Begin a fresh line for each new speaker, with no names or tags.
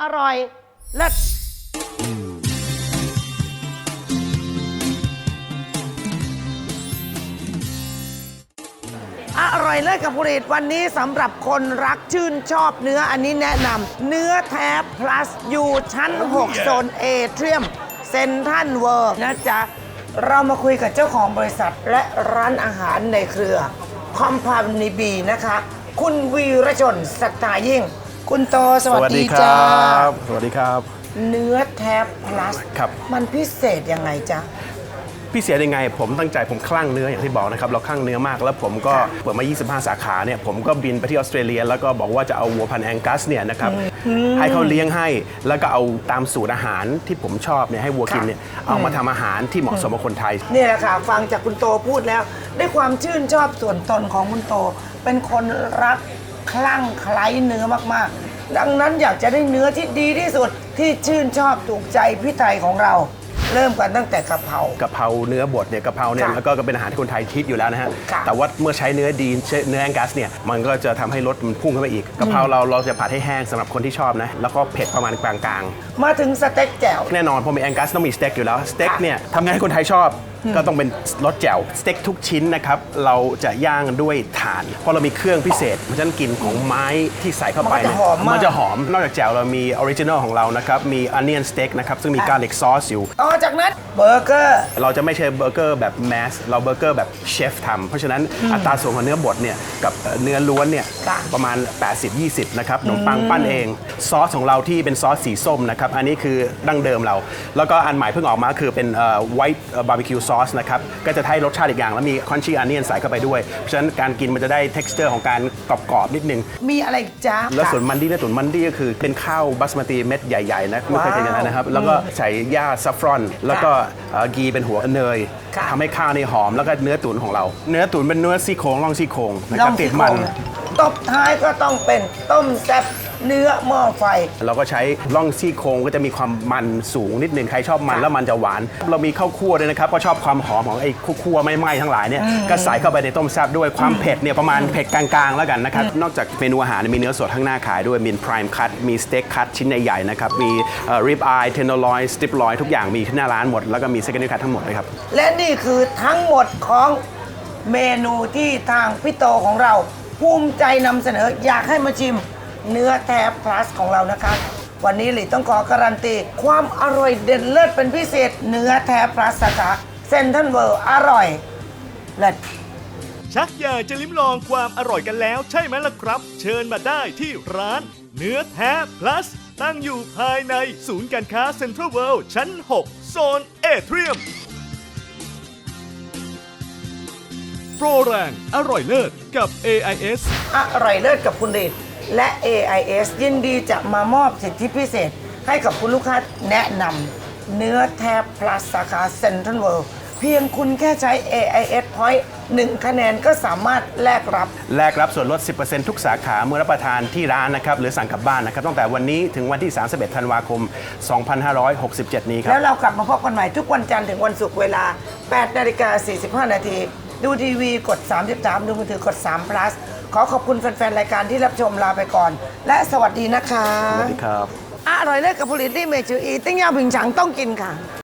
อร่อยเลิศอร่อยเลิศกับผลิตวันนี้สำหรับคนรักชื่นชอบเนื้ออันนี้แนะนำเนื้อแท้ plus อยู่ชั้น 6 โซนเอเทียมเซนทันเวิร์นะจ๊ะ เรามาคุยกับเจ้าของบริษัทและร้านอาหารในเครือคอมพานีบีนะคะ คุณวีรชนสัตตายิ่ง คุณโตสวัสดี
ค
จ้า
รับ สวัสดีครับ
เนื้อแท้ plus
ครับ
มันพิเศษยังไงจ๊ะ
พี่เสียยังไง ผมตั้งใจผมคลั่งเนื้ออย่างที่บอกนะครับ เราคลั่งเนื้อมาก แล้วผมก็เปิดมา 25 สาขาเนี่ย ผมก็บินไปที่ออสเตรเลีย แล้วก็บอกว่าจะเอาวัวพันธุ์แองกัสเนี่ยนะครับ ให้เขาเลี้ยงให้ แล้วก็เอาตามสูตรอาหารที่ผมชอบเนี่ยให้วัวกินเนี่ย เอามาทำอาหารที่เหมาะสมกับคนไทย
นี่แหละค่ะฟังจากคุณโตพูดแล้ว ด้วยความชื่นชอบส่วนตนของคุณโต เป็นคนรัก คลั่งไคล้เนื้อมากๆ ดังนั้นอยากจะได้เนื้อที่ดีที่สุดที่ชื่นชอบถูกใจพี่ไทยของเรา เริ่มกันตั้งแต่กะเพรากะ
เพราเนื้อบดเนี่ยกะเพราเนี่ย
ค่ะ
แล้วก็เป็นอาหารที่คนไทยคิดอยู่แล้วนะฮะ
ค่ะ
แต่ว่าเมื่อใช้เนื้อดีใช้เนื้อแองกัสเนี่ยมันก็จะทำให้รสมันพุ่งขึ้นไปอีกกะเพราเราเราจะผัดให้แห้งสำหรับคนที่ชอบนะแล้วก็เผ็ดประมาณกลางๆ
มาถึงสเต็กแจ่ว
แน่นอนพอมีแองกัสต้องมีสเต็กอยู่แล้ว สเต็ก
ค่ะ
เนี่ยทำไงให้คนไทยชอบ ก็ต้องเป็นรสแจ่วสเต็กทุกชิ้นนะครับ เราจะย่างด้วยถ่าน เพราะเรามีเครื่องพิเศษ เพราะฉะนั้นกลิ่นของไม้ที่ใส่เข้าไป
มันก็จะหอมมาก
มันจะหอม นอกจากแจ่วเรามีออริจินอลของเรานะครับ มีอันเนียนสเต็กนะครับ ซึ่งมี
ค่ะ
การลิกซอสอยู่
ต่อจากนั้นเบอร์เกอร์
เราจะไม่ใช่เบอร์เกอร์แบบแมสเราเบอร์เกอร์แบบเชฟทำเพราะฉะนั้นอัตราส่วนของเนื้อบดเนี่ยกับเอ่อเนื้อล้วนเนี่ย
ค่ะ
ประมาณ 80-20 นะครับขนมปังปั้นเอง ซอสของเราที่เป็นซอสสีส้มนะครับ อันนี้คือดั้งเดิมเรา แล้วก็อันใหม่เพิ่งออกมาคือเป็นไวท์บาร์บีคิวซอสนะครับ ก็จะให้รสชาติอีกอย่าง แล้วมีคอนชี่อันเนียนใส่เข้าไปด้วย เพราะฉะนั้นการกินมันจะได้ t e x t อร์ของการกรอบๆนิดนึง
มีอะไรอีกจ้า
แล้วส่วนมันดี้เนื้อตุ๋นมันดี้ก็คือเป็นข้าวบัสมาติเม็ดใหญ่ๆนะไม่เคยเห็นอย่างนั้นนะครับ แล้วก็ใส่หญ้าซัฟฟรอน แล้วก็เอ่อกีเป็นหัวเนย
ค่ะ
ทำให้ข้าวนี่หอมแล้วก็เนื้อตุ๋นของเรา เนื้อตุ๋นเป็นเนื้อซี่โครงล่องซี่โครงนะ
ล
ครั
อบง
ติ
ที่
ด
โค
มัน
ง ตบท้ายก็ต้องเป็นต้มแซ่บเนื้อหม้อไฟ
เราก็ใช้ล่องซี่โครงก็จะมีความมันสูงนิดนึงใครชอบมัน
ค่ะ
แล้วมันจะหวาน เรามีข้าวคั่วด้วยนะครับก็ชอบความหอมของไอ้คั่วๆไม่ไหม้ทั้งหลายเนี่ยก็ใส่เข้าไปในต้มแซ่บด้วยความเผ็ดเนี่ยประมาณเผ็ดกลางๆแล้วกันนะครับนอกจากเมนูอาหารมีเนื้อสดข้างหน้าขายด้วยมีพรายม์คัตมีสเต็กคัตชิ้นใหญ่ๆนะครับมีริบอายเทนโนลอยสติปลอยทุกอย่างมีที่หน้าร้านหมดแล้วก็มีเซคันด์คัตทั้งหมดเลยครับ
และนี่คือทั้งหมดของเมนูที่ทางพี่โตของเรา ภูมิใจนำเสนออยากให้มาชิมเนื้อแท้ plus ของเรานะคะ วันนี้หลีต้องขอการันตี ความอร่อยเด่นเลิศเป็นพิเศษ เนื้อแท้ plus สาขาเซนทันเวิร์อร่อย เลิศ
ชักอยากจะลิ้มลองความอร่อยกันแล้วใช่ไหมล่ะครับ เชิญมาได้ที่ร้าน เนื้อแท้ plus ตั้งอยู่ภายในศูนย์การค้าเซ็นทรัลเวิลด์ชั้น 6 โซนเอเทียม โปรแรงอร่อยเลิศ กับ AIS
อร่อยเลิศกับคุณเดชและ AIS ยินดีจะมามอบสิทธิพิเศษ ให้กับคุณลูกค้าแนะนำเนื้อแท้ plus สาขาเซ็นทรัลเวิลด์เพียงคุณแค่ใช้ AIS Point 1 คะแนนก็สามารถแลกรับ
แลกรับส่วนลด 10%ทุกสาขาเมื่อรับประทานที่ร้านนะครับ หรือสั่งกลับบ้านนะครับ ตั้งแต่วันนี้ถึงวันที่ 31 ธันวาคม 2567 นี้ครั
แล้
บ
วเรากลับมาพบกันใหม่ทุกวันจันทร์ถึงวันศุกร์เวลา 8 นาฬิกา 45 นาที ดูทีวีกด 33 ดูมือถือกด3 plus ขอขอบคุณแฟนๆ รายการที่รับชมลาไปก่อน และสวัสดีนะคะ
สวัสดีครับ
อร่อยเลิศกับผลิตที่เมจืออีติ้งย่าผิงฉังต้องกินค่ะ